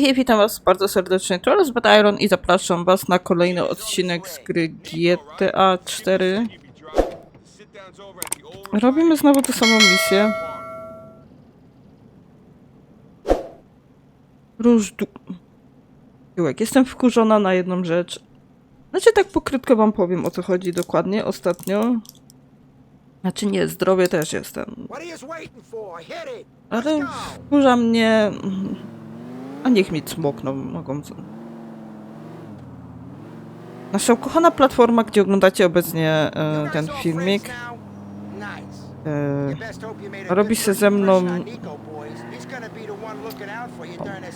Hej, witam was bardzo serdecznie, to jest Bad Iron i zapraszam was na kolejny odcinek z gry GTA 4. Robimy znowu tę samą misję. Róż. Tyłek. Jestem wkurzona na jedną rzecz. Znaczy tak pokrótko wam powiem o co chodzi dokładnie ostatnio. Znaczy nie, zdrowie też jestem. Ale wkurza mnie... A niech mi cmokną, mogą... Nasza ukochana platforma, gdzie oglądacie obecnie e, ten filmik, e, robi first ze mną... this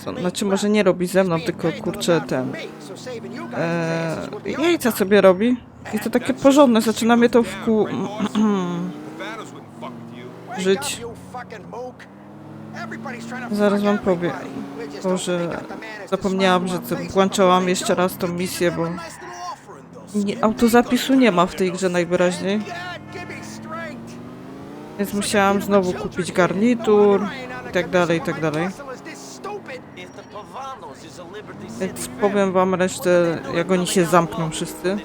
to znaczy może nie robi ze mną, tylko kurczę ten... E, jajca sobie robi. I to takie porządne, zaczyna mnie to wku... Żyć. Zaraz wam powiem. Boże, zapomniałam, że włączałam jeszcze raz tą misję, bo nie, autozapisu nie ma w tej grze najwyraźniej. Więc musiałam znowu kupić garnitur i tak dalej, i tak dalej. Więc powiem wam resztę, jak oni się zamkną wszyscy.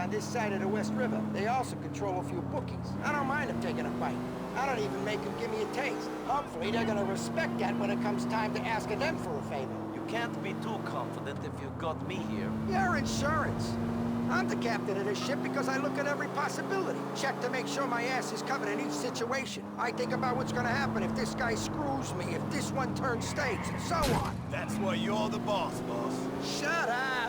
On this side of the West River. They also control a few bookies. I don't mind them taking a bite. I don't even make them give me a taste. Hopefully they're gonna respect that when it comes time to asking them for a favor. You can't be too confident if you've got me here. Your insurance. I'm the captain of this ship because I look at every possibility. Check to make sure my ass is covered in each situation. I think about what's gonna happen if this guy screws me, if this one turns states, and so on. That's why you're the boss, boss. Shut up!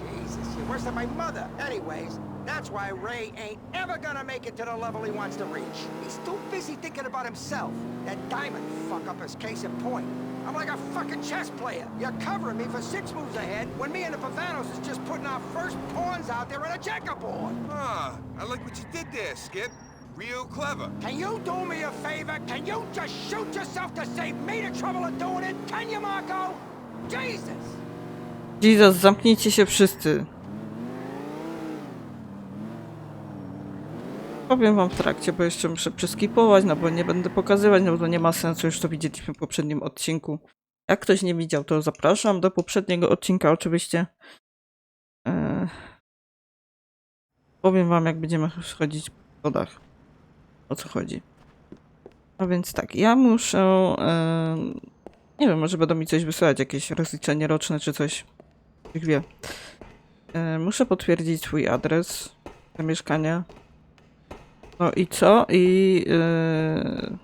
Jesus, you're worse than my mother. Anyways, that's why Ray ain't ever gonna make it to the level he wants to reach. He's too busy thinking about himself. That diamond fuck up is case in point. I'm like a fucking chess player. You're covering me for six moves ahead when me and the Pavanos is just putting our first pawns out there on a checkerboard. Ah, I like what you did there, Skip. Real clever. Can you do me a favor? Can you just shoot yourself to save me the trouble of doing it? Can you, Marco? Jesus! Jesus, zamknijcie się wszyscy. Powiem wam w trakcie, bo jeszcze muszę przeskipować, no bo nie będę pokazywać, no bo to nie ma sensu, już to widzieliśmy w poprzednim odcinku. Jak ktoś nie widział, to zapraszam do poprzedniego odcinka oczywiście. Eee... Powiem wam, jak będziemy schodzić po schodach. O co chodzi. No więc tak, ja muszę... eee, Nie wiem, może będą mi coś wysyłać, jakieś rozliczenie roczne czy coś. Niech wie. E, muszę potwierdzić swój adres zamieszkania. No i co? I. Yy...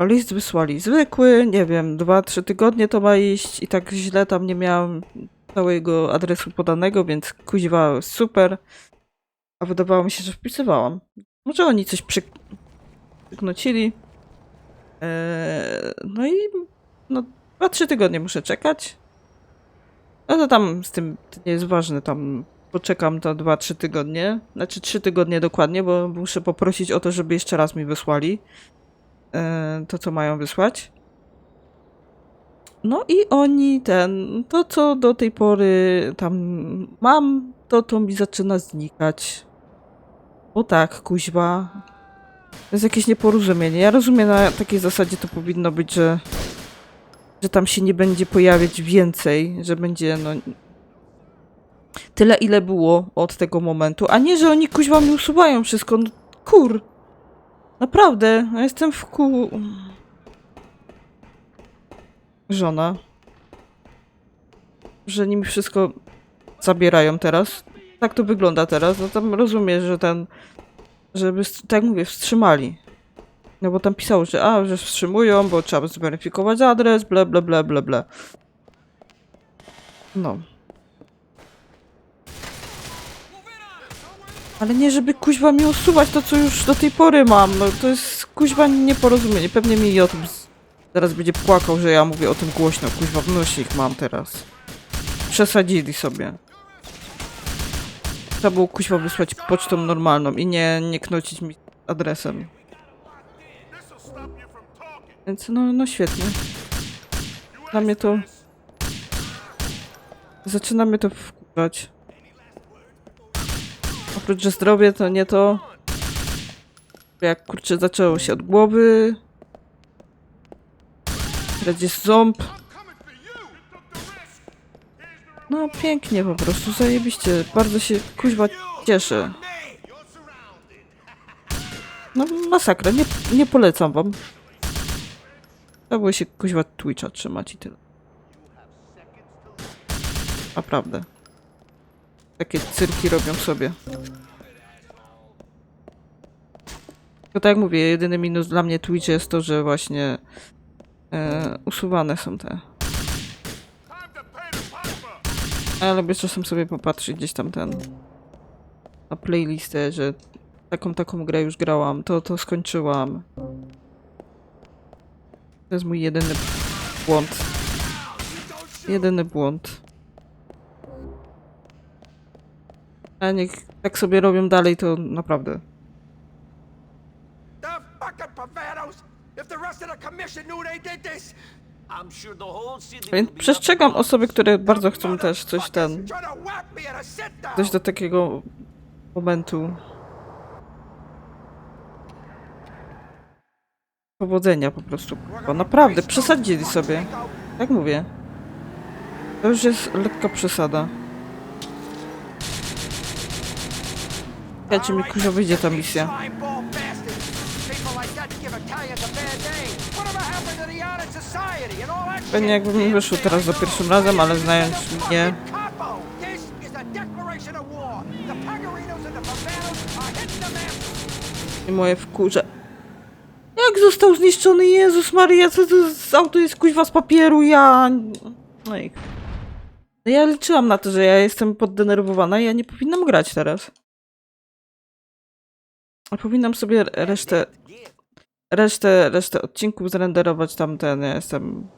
List wysłali zwykły, nie wiem, 2-3 tygodnie to ma iść i tak źle tam nie miałam całego adresu podanego, więc kuźwa super. A wydawało mi się, że wpisywałam. Może oni coś przy... przyknocili. Eee, no i no 2-3 tygodnie muszę czekać. No to tam z tym to nie jest ważne, tam poczekam to 2-3 tygodnie. Znaczy 3 tygodnie dokładnie, bo muszę poprosić o to, żeby jeszcze raz mi wysłali eee, to, co mają wysłać. No i oni ten, to co do tej pory tam mam, to to mi zaczyna znikać. Bo tak, kuźwa, to jest jakieś nieporozumienie. Ja rozumiem, na takiej zasadzie to powinno być, że, że tam się nie będzie pojawiać więcej, że będzie no tyle, ile było od tego momentu, a nie, że oni kuźwa mi usuwają wszystko. No, kur. Naprawdę, ja jestem w kół. Żona. Że oni mi wszystko zabierają teraz. Tak to wygląda teraz. No tam rozumiem, że ten żeby, tak mówię, wstrzymali. No bo tam pisało, że a, że wstrzymują, bo trzeba zweryfikować adres, ble, ble, ble, ble, ble. No. Ale nie, żeby kuźwa mi usuwać to, co już do tej pory mam. No to jest kuźwa nieporozumienie. Pewnie mi o tym zaraz będzie płakał, że ja mówię o tym głośno. Kuźwa w nosie ich mam teraz. Przesadzili sobie. Trzeba było kuźwa wysłać pocztą normalną i nie, nie knocić mi adresem. Więc no, no świetnie. Dla mnie to... Zaczyna mnie to wkurzać. Oprócz, że zdrowie to nie to... Jak kurczę zaczęło się od głowy. Teraz jest ząb. No pięknie po prostu, zajebiście. Bardzo się kuźwa cieszę. No masakra, nie, nie polecam wam. Było się kuźwa Twitcha trzymać i tyle. Naprawdę. Takie cyrki robią sobie. Tylko tak jak mówię, jedyny minus dla mnie Twitch jest to, że właśnie e, usuwane są te. Ale lubię czasem sobie popatrzeć gdzieś tam ten na playlistę, że taką taką grę już grałam, to to skończyłam. To jest mój jedyny błąd. Jedyny błąd. A niech tak sobie robią dalej, to naprawdę. Więc przestrzegam osoby, które bardzo chcą też coś ten, dojść do takiego momentu powodzenia po prostu. Bo naprawdę, przesadzili sobie. Jak mówię. To już jest lekka przesada. Ci mi kurwa wyjdzie ta misja. Pewnie shit? jakbym nie wyszło teraz za pierwszym razem, ale znając mnie, i moje wkurze. Jak został zniszczony Jezus Maria, co to za auto jest kuźwa z papieru, ja... No i... No Ja liczyłam na to, że ja jestem poddenerwowana i ja nie powinnam grać teraz. A powinnam sobie resztę, resztę, resztę odcinków zrenderować tamten, ja jestem...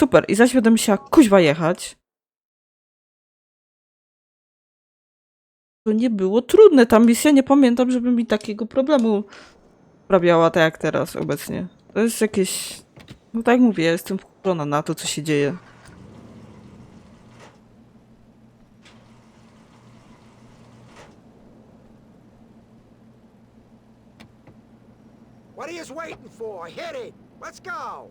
Super, i zaś będę musiała kuźwa jechać. To nie było trudne, ta misja, nie pamiętam, żeby mi takiego problemu sprawiała tak jak teraz obecnie. To jest jakieś... No tak jak mówię, ja jestem wkurzona na to, co się dzieje. What are you waiting for? Hit it. Let's go.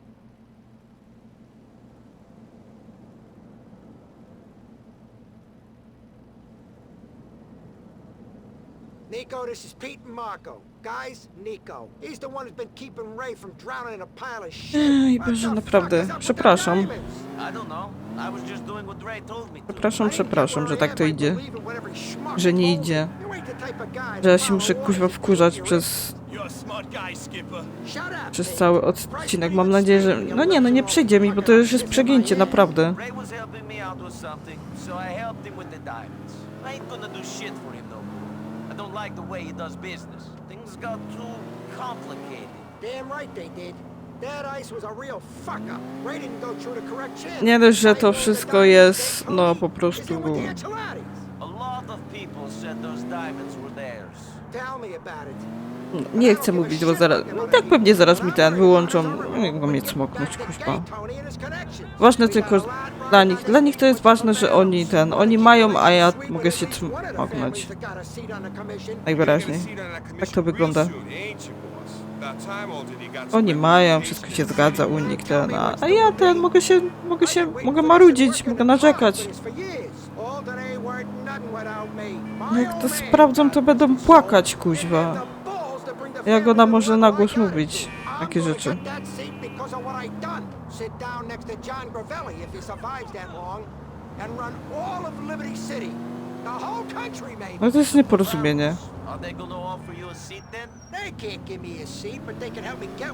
Nico, this is Pete and Marco. Guys, Nico. He's the one who's been keeping Ray from drowning in a pile of shit. Ej, Boże, naprawdę. Przepraszam. the diamonds? I don't know. I was just doing what Ray told me to. Przepraszam, przepraszam, że tak to idzie. Że nie idzie. Że ja się muszę kuźwa wkurzać przez, przez cały odcinek. Mam nadzieję, że... No nie, no nie przejdzie mi, bo to już jest przegięcie, naprawdę. Ray was helping me out with something, so I helped him with the diamonds. I ain't gonna do shit for him don't like the way he does business. Things got too complicated. Damn right they did. That ice was a real fuck up. Ray didn't go through the correct channel. Nie dość, że to wszystko jest, no po prostu... People said those diamonds were theirs. Tell me about it. Nie chcę mówić, bo zaraz... No tak pewnie zaraz mi ten wyłączą. Nie mogą mnie cmoknąć, kuźwa. Ważne tylko dla nich. Dla nich to jest ważne, że oni ten... Oni mają, a ja mogę się cmoknąć. Najwyraźniej. Tak to wygląda. Oni mają, wszystko się zgadza, unik ten, a, a ja ten, mogę się, mogę się, mogę marudzić, mogę narzekać. Jak to sprawdzą, to będą płakać, kuźwa. Jak ona może na głos mówić takie rzeczy? No to jest nieporozumienie.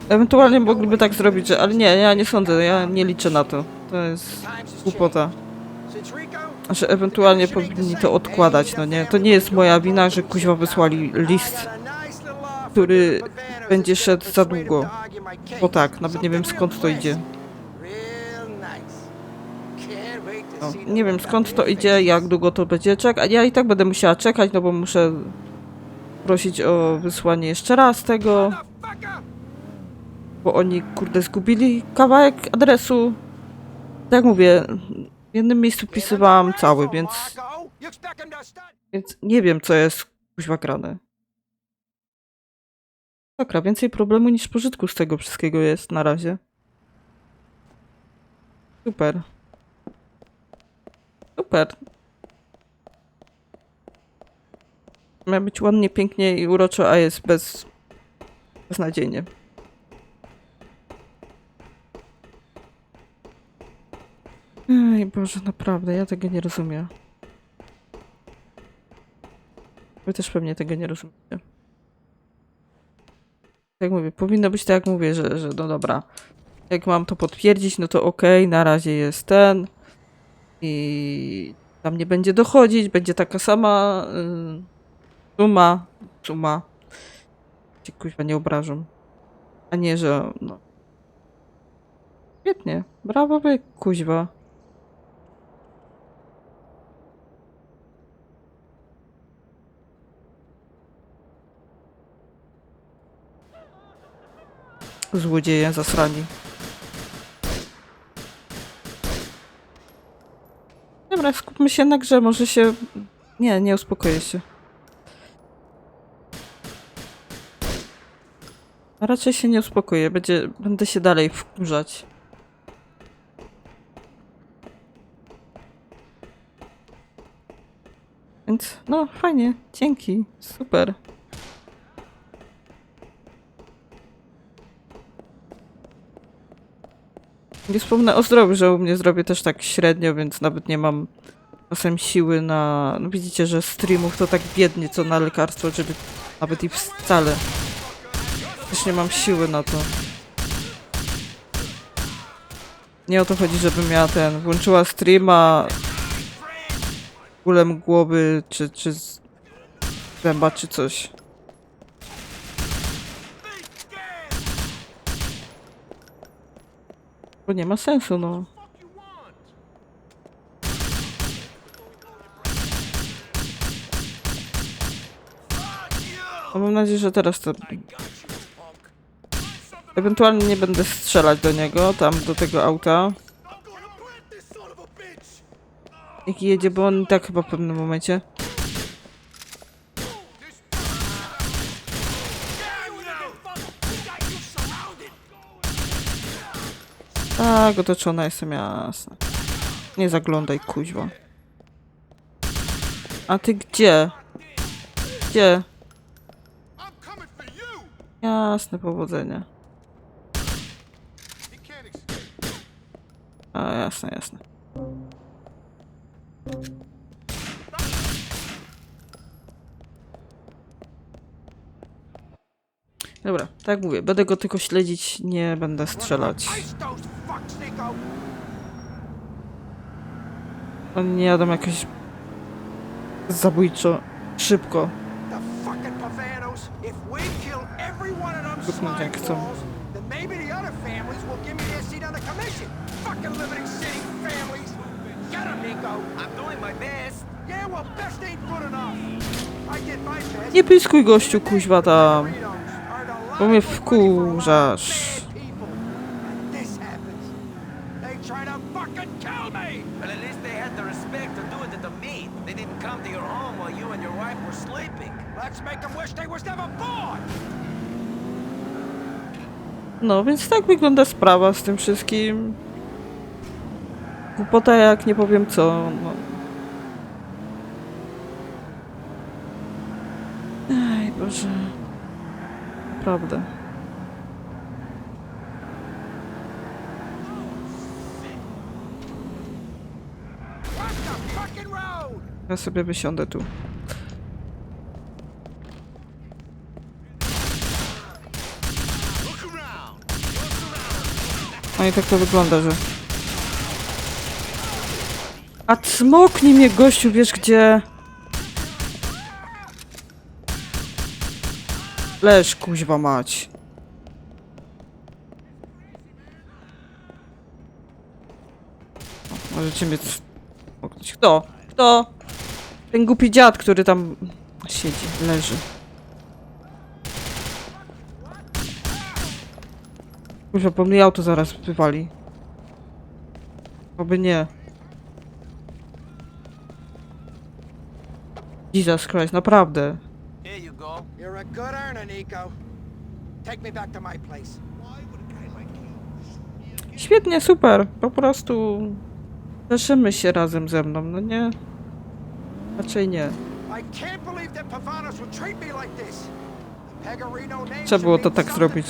Ewentualnie mogliby tak zrobić. Ale nie, ja nie sądzę, ja nie liczę na to. To jest głupota. Że ewentualnie powinni to odkładać, no nie? To nie jest moja wina, że kuźwa wysłali list, który będzie szedł za długo. Bo tak, nawet nie wiem skąd to idzie. No, nie wiem skąd to idzie, jak długo to będzie czekać. Ja i tak będę musiała czekać, no bo muszę prosić o wysłanie jeszcze raz tego, bo oni kurde zgubili kawałek adresu. Tak jak mówię, w jednym miejscu wpisywałam cały, więc, więc nie wiem co jest kuźwa grane. Sakra, więcej problemu niż pożytku z tego wszystkiego jest na razie. Super. Super. Miał być ładnie, pięknie i uroczo, a jest bez... beznadziejnie. Ej, Boże, naprawdę, ja tego nie rozumiem. Wy też pewnie tego nie rozumiecie. Jak mówię, powinno być tak, jak mówię, że, że no dobra. Jak mam to potwierdzić, no to okej, na razie jest ten. I tam nie będzie dochodzić, będzie taka sama y, suma, suma. Cię kuźwa nie obrażą. A nie, że no. Świetnie, brawo wy, kuźwa. Złodzieje zasrani. Dobra, skupmy się na grze, może się... Nie, nie uspokoję się. Raczej się nie uspokoję, będzie... będę się dalej wkurzać. Więc, no, fajnie, dzięki, super. Nie wspomnę o zdrowiu, że u mnie zdrowie też tak średnio, więc nawet nie mam czasem siły na... No widzicie, że streamów to tak biednie co na lekarstwo, żeby nawet i wcale. Też nie mam siły na to. Nie o to chodzi, żebym miała ten... Włączyła streama... Bólem głowy, czy... czy zęba, czy coś. Nie ma sensu, no. No mam nadzieję, że teraz to... Ewentualnie nie będę strzelać do niego, tam do tego auta. Jak jedzie, bo on i tak chyba w pewnym momencie. Tak, otoczona jestem jasne. Nie zaglądaj, kuźwa. A ty gdzie? Gdzie? Jasne, powodzenia. A, jasne, jasne. Dobra, tak mówię, będę go tylko śledzić, nie będę strzelać. Ice those fucks, Nico. Oni nie jadą jakoś zabójczo, szybko. Slime jak chcą. Nie pyskuj gościu, kuźwa tam. Bo mnie wkurzasz. bad people. And this happens. They try to fucking kill me. But at least they had the respect to do it at the meet. They didn't come to your home while you and your wife were sleeping. Let's make them wish they was never born. No, więc tak wygląda sprawa z tym wszystkim. Głupota jak nie powiem co. No. Ej, Boże. Naprawdę. Watch the fucking road. Ja sobie wysiądę tu. No i tak to wygląda, że... A cmoknij mnie gościu, wiesz gdzie? Leż, kuźwa mać. O, Możecie mnie. Kto? Kto? Ten głupi dziad, który tam siedzi, leży. Kurwa, po mnie auto zaraz wywali. Oby nie. Jesus Christ, naprawdę. Here you go. You're a good earner, Nico. Take me back to my place. Świetnie, super. Po prostu cieszymy się razem ze mną, no nie? Raczej nie. Trzeba było to tak zrobić.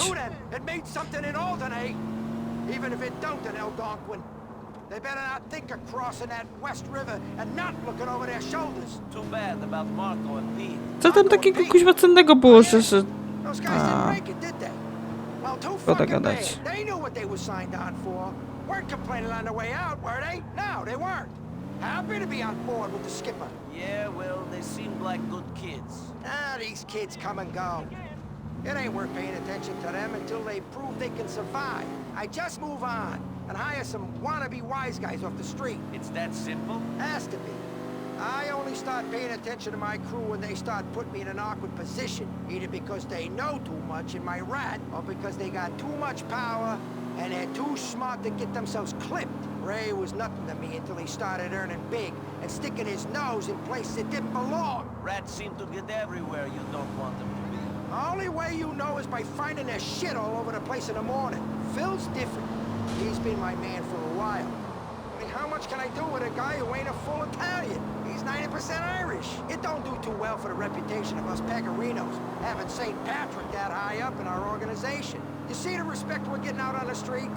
Even if it don't in Algonquin. They better not think of crossing that West River and not looking over their shoulders. Too bad about Marco and Pete. Co tam takiego kuźwa cennego było, że... że... Too Szkoda gadać. They knew what they were signed on for. Weren't complaining on the way out, were they? No, they weren't. Happy to be on board with the skipper. Yeah, well, they seemed like good kids. Ah, these kids come and go. It ain't worth paying attention to them until they prove they can survive. I just move on and hire some wannabe wise guys off the street. It's that simple? Has to be. I only start paying attention to my crew when they start putting me in an awkward position, either because they know too much in my rat, or because they got too much power and they're too smart to get themselves clipped. Ray was nothing to me until he started earning big and sticking his nose in places it didn't belong. Rats seem to get everywhere you don't want them to be. The only way you know is by finding their shit all over the place in the morning. Phil's different. He's been my man for a while. I mean, how much can I do with a guy who ain't a full Italian? He's 90% Irish. It don't do too well for the reputation of us Pegarinos, having St. Patrick that high up in our organization. You see the respect we're getting out on the street?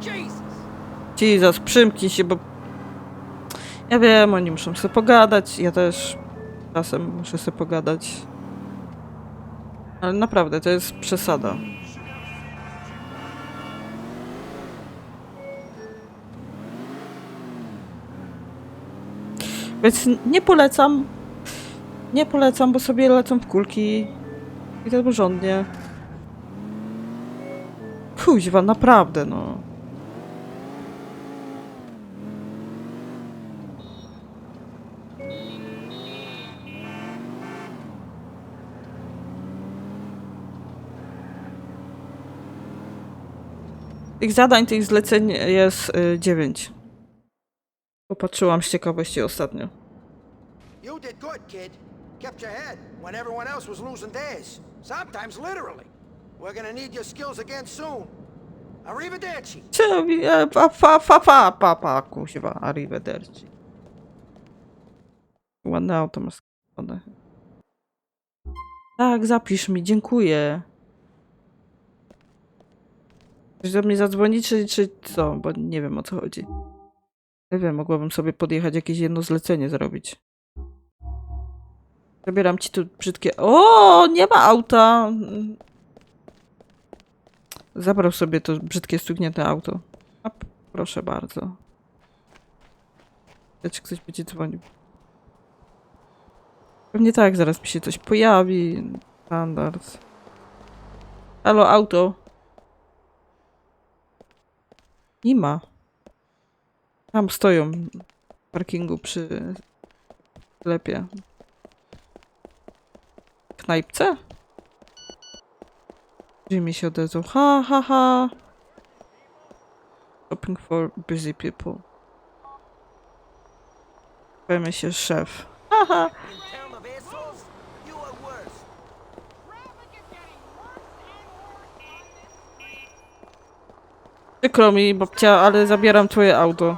Jesus! Jesus, przymknij się, bo... Ja wiem, oni muszą sobie pogadać, ja też czasem muszę sobie pogadać. Ale naprawdę, to jest przesada. Więc nie polecam. Nie polecam, bo sobie lecą w kulki. I to porządnie. Kuźwa, naprawdę, no. Tych zadań, tych zleceń jest y, dziewięć. Popatrzyłam z ciekawości ostatnio. You did good, kid. Kept your head when everyone else was losing theirs. Sometimes literally. We're gonna need your skills again soon. Arrivederci. Co? e, Pa, pa, pa, pa, pa, pa, kuźwa, arrivederci. Ładne auto masz. Tak, zapisz mi, dziękuję. Chcesz do mnie zadzwonić, czy, czy co? Bo nie wiem, o co chodzi. Nie wiem, mogłabym sobie podjechać jakieś jedno zlecenie zrobić. Zabieram ci tu brzydkie... O, nie ma auta! Zabrał sobie to brzydkie, stuknięte auto. A, p- proszę bardzo. Ja, Czy ktoś będzie dzwonił? Pewnie tak, zaraz mi się coś pojawi. Standard. Halo, auto. Nie ma. Tam stoją w parkingu przy sklepie. Knajpce? Jimmy się odezwał. Ha, ha, ha. Shopping for busy people. Powiemy się szef. Haha. In town of assholes? You are worse. Przykro mi, babcia, ale zabieram twoje auto.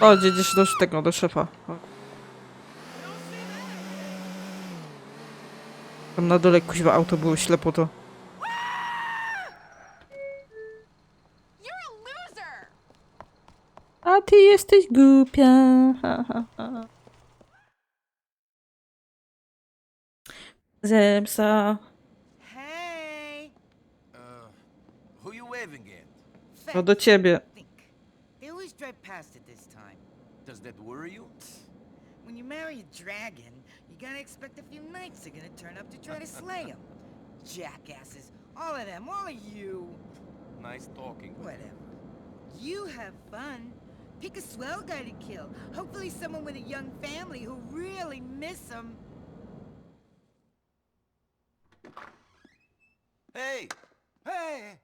O, jedziesz do tego, do szefa. Tam na dole kuźwa auto było ślepo to. A ty jesteś głupia. Ha, ha, ha. Zemsta. Hey, Uh, who you waving at? No do ciebie. think. They always drive past it this time. Does that worry you? When you marry a dragon, you gotta expect a few knights are gonna turn up to try to slay him. Jackasses, all of them, all of you. Nice talking. Whatever. You have fun. Pick a swell guy to kill. Hopefully someone with a young family who really miss him. Hey, Hey!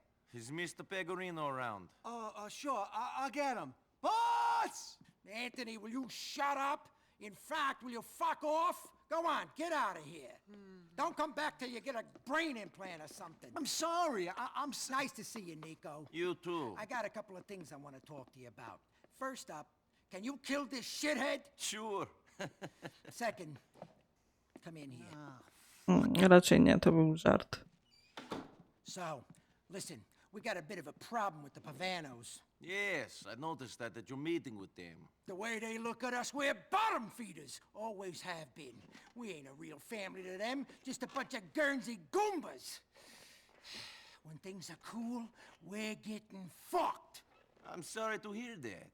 Is Mr. Pegorino around? Uh, uh, sure, I- I'll get him. Boss! Anthony, will you shut up? In fact, will you fuck off? Go on, get out of here. Don't come back till you get a brain implant or something. I'm sorry. I, I'm. s- Nice to see you, Nico. You too. I got a couple of things I want to talk to you about. First up, can you kill this shithead? Sure. Second, come in here. Mm, Raczej nie, to był żart. So, listen, we got a bit of a problem with the Pavanos. Yes, I noticed that at your meeting with them. The way they look at us, we're bottom feeders. Always have been. We ain't a real family to them, just a bunch of Guernsey Goombas. When things are cool, we're getting fucked. I'm sorry to hear that.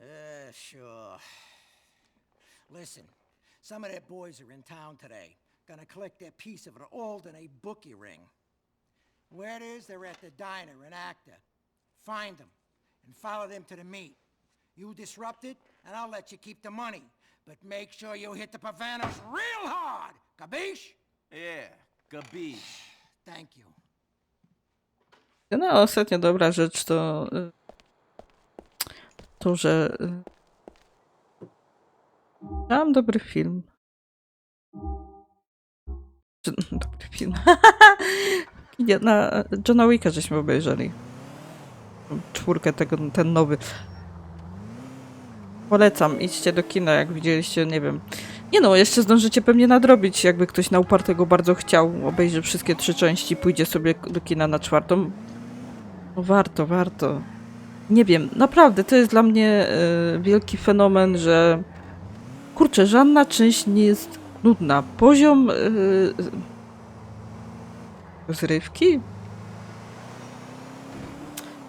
Uh, sure. Listen, some of their boys are in town today. Gonna collect their piece of an Alderney bookie ring. Where it is, they're at the diner in Acta. Find them and follow them to the meet. You disrupt it, and I'll let you keep the money. But make sure you hit the Pavanos real hard. Capiche? Yeah, capiche. Thank you. No, ostatnio dobra rzecz to to, że y, miałam dobry film. Dobry film. Nie, na Johna Wicka żeśmy obejrzeli. Czwórkę tego, ten nowy. Polecam, idźcie do kina, jak widzieliście, nie wiem. Nie no, jeszcze zdążycie pewnie nadrobić, jakby ktoś na upartego bardzo chciał, obejrzy wszystkie trzy części, pójdzie sobie do kina na czwartą. No warto, warto. Nie wiem, naprawdę to jest dla mnie e, wielki fenomen, że kurczę, żadna część nie jest nudna. Poziom e, rozrywki?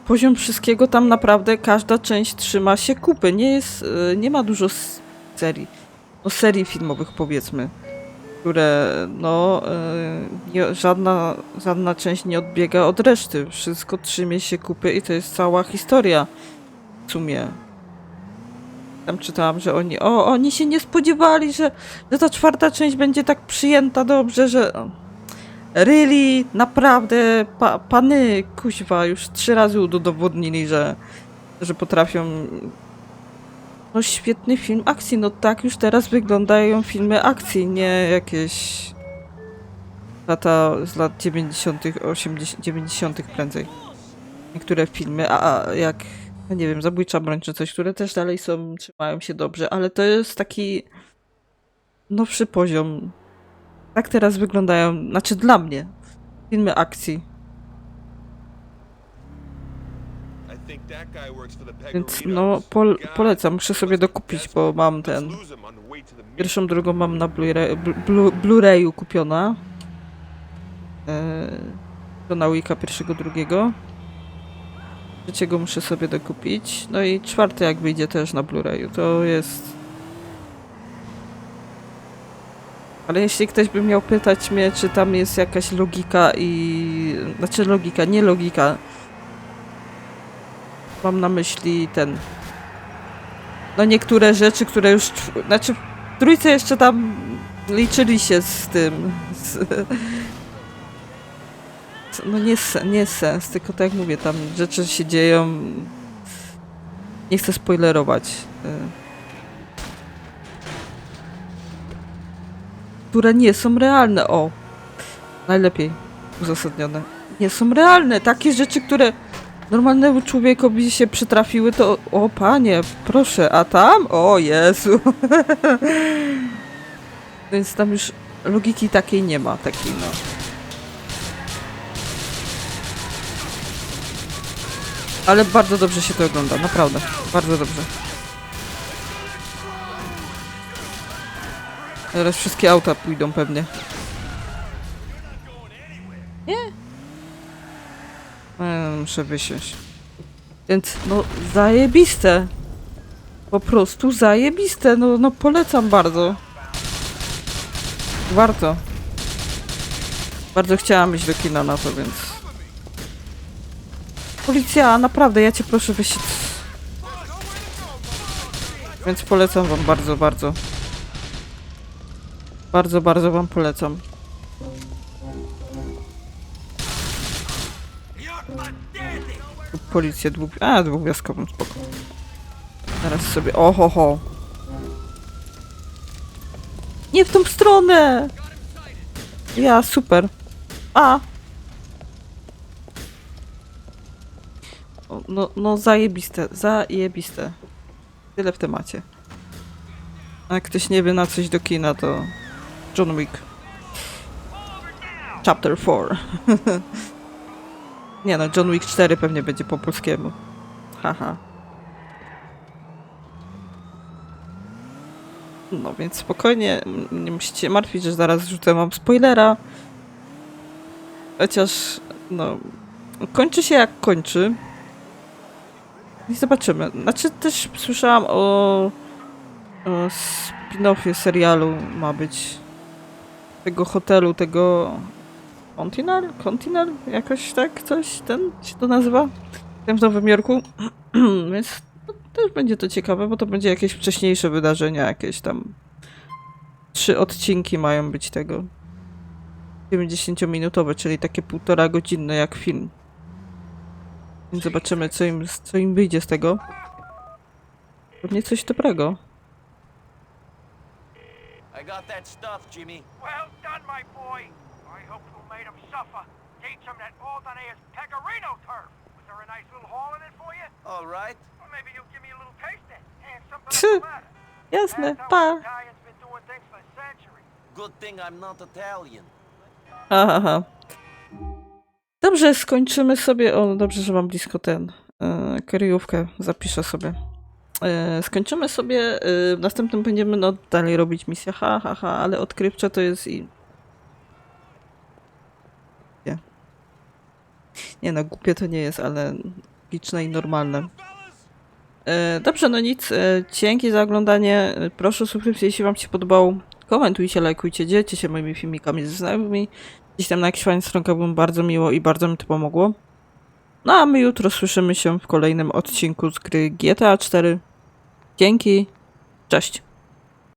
Poziom wszystkiego tam naprawdę każda część trzyma się kupy. Nie jest, e, nie ma dużo serii. No serii filmowych powiedzmy które no e, nie, żadna, żadna część nie odbiega od reszty. Wszystko trzymie się kupy i to jest cała historia w sumie. Tam czytałam, że oni, o, oni się nie spodziewali, że, że ta czwarta część będzie tak przyjęta dobrze, że really, naprawdę, pa, pany kuźwa już trzy razy udowodnili, że, że potrafią no świetny film akcji. No tak już teraz wyglądają filmy akcji, nie jakieś lata z lat 90., 80., 90. prędzej. Niektóre filmy, a a jak, no nie wiem, Zabójcza Broń czy coś, które też dalej są, trzymają się dobrze, ale to jest taki nowszy poziom. Tak teraz wyglądają, znaczy dla mnie, filmy akcji. Więc no, pol polecam, muszę sobie dokupić, bo mam ten... Pierwszą, drugą mam na Blu-ray- Blu- Blu- Blu-rayu kupiona. Eee, Wicka pierwszego, drugiego. Trzeciego muszę sobie dokupić. No i czwarty jak wyjdzie też na Blu-rayu. To jest... Ale jeśli ktoś by miał pytać mnie, czy tam jest jakaś logika i... Znaczy logika, nie logika. Mam na myśli ten... No niektóre rzeczy, które już... Znaczy w trójce jeszcze tam liczyli się z tym. Z... No nie, nie sens, tylko tak jak mówię, tam rzeczy się dzieją. Nie chcę spoilerować. Które nie są realne. O, najlepiej uzasadnione. Nie są realne. Takie rzeczy, które normalnemu człowiekowi się przytrafiły, to o panie, proszę, a tam? O Jezu. Więc tam już logiki takiej nie ma, takiej no. Ale bardzo dobrze się to ogląda, naprawdę. Bardzo dobrze. Teraz wszystkie auta pójdą pewnie. Nie? E, muszę wysiąść. Więc no zajebiste. Po prostu zajebiste. No, no polecam bardzo. Warto. Bardzo chciałam iść do kina na to, więc... Policja, naprawdę, ja cię proszę wysiąść. Więc polecam wam bardzo, bardzo. Bardzo, bardzo wam polecam. Policję dwóch... A, dwugwiazdkową, spoko. Teraz sobie... Oho, ho. Nie w tą stronę! Ja, super. A! No, no zajebiste, zajebiste. Tyle w temacie. A jak ktoś nie wie na coś do kina, to John Wick. Chapter 4. nie no, John Wick 4 pewnie będzie po polskiemu. Haha. No więc spokojnie, nie musicie martwić, że zaraz rzucę wam spoilera. Chociaż, no, kończy się jak kończy. I zobaczymy. Znaczy też słyszałam o, o spin-offie serialu ma być tego hotelu, tego Continental? Continental? Jakoś tak coś ten się to nazywa? Tam w Nowym Jorku. Więc też będzie to ciekawe, bo to będzie jakieś wcześniejsze wydarzenia, jakieś tam trzy odcinki mają być tego. 90-minutowe, czyli takie półtora godzinne jak film. Więc zobaczymy, co im, co im wyjdzie z tego. Pewnie coś dobrego. I got that stuff, Jimmy. Well done, my boy. I hope you made him suffer. Teach him that Alderney is Pecorino turf. Was there a nice little haul in it for you? All right. Well, maybe you'll give me a little taste then. And something. Jasne, pa! Italians been doing things for centuries. Good thing I'm not Italian. Aha. Dobrze, skończymy sobie. O, dobrze, że mam blisko ten. E, kryjówkę zapiszę sobie. E, skończymy sobie. E, w następnym będziemy no, dalej robić misję. Ha, ha, ha, ale odkrywcze to jest i. Nie. Nie no, głupie to nie jest, ale logiczne i normalne. E, dobrze, no nic. Dzięki za oglądanie. Proszę o subskrypcję, jeśli Wam się podobało. Komentujcie, lajkujcie, dzielcie się moimi filmikami ze znajomymi. Gdzieś tam na jakichś fajnych stronkach było bardzo miło i bardzo mi to pomogło. No a my jutro słyszymy się w kolejnym odcinku z gry GTA 4. Dzięki. Cześć.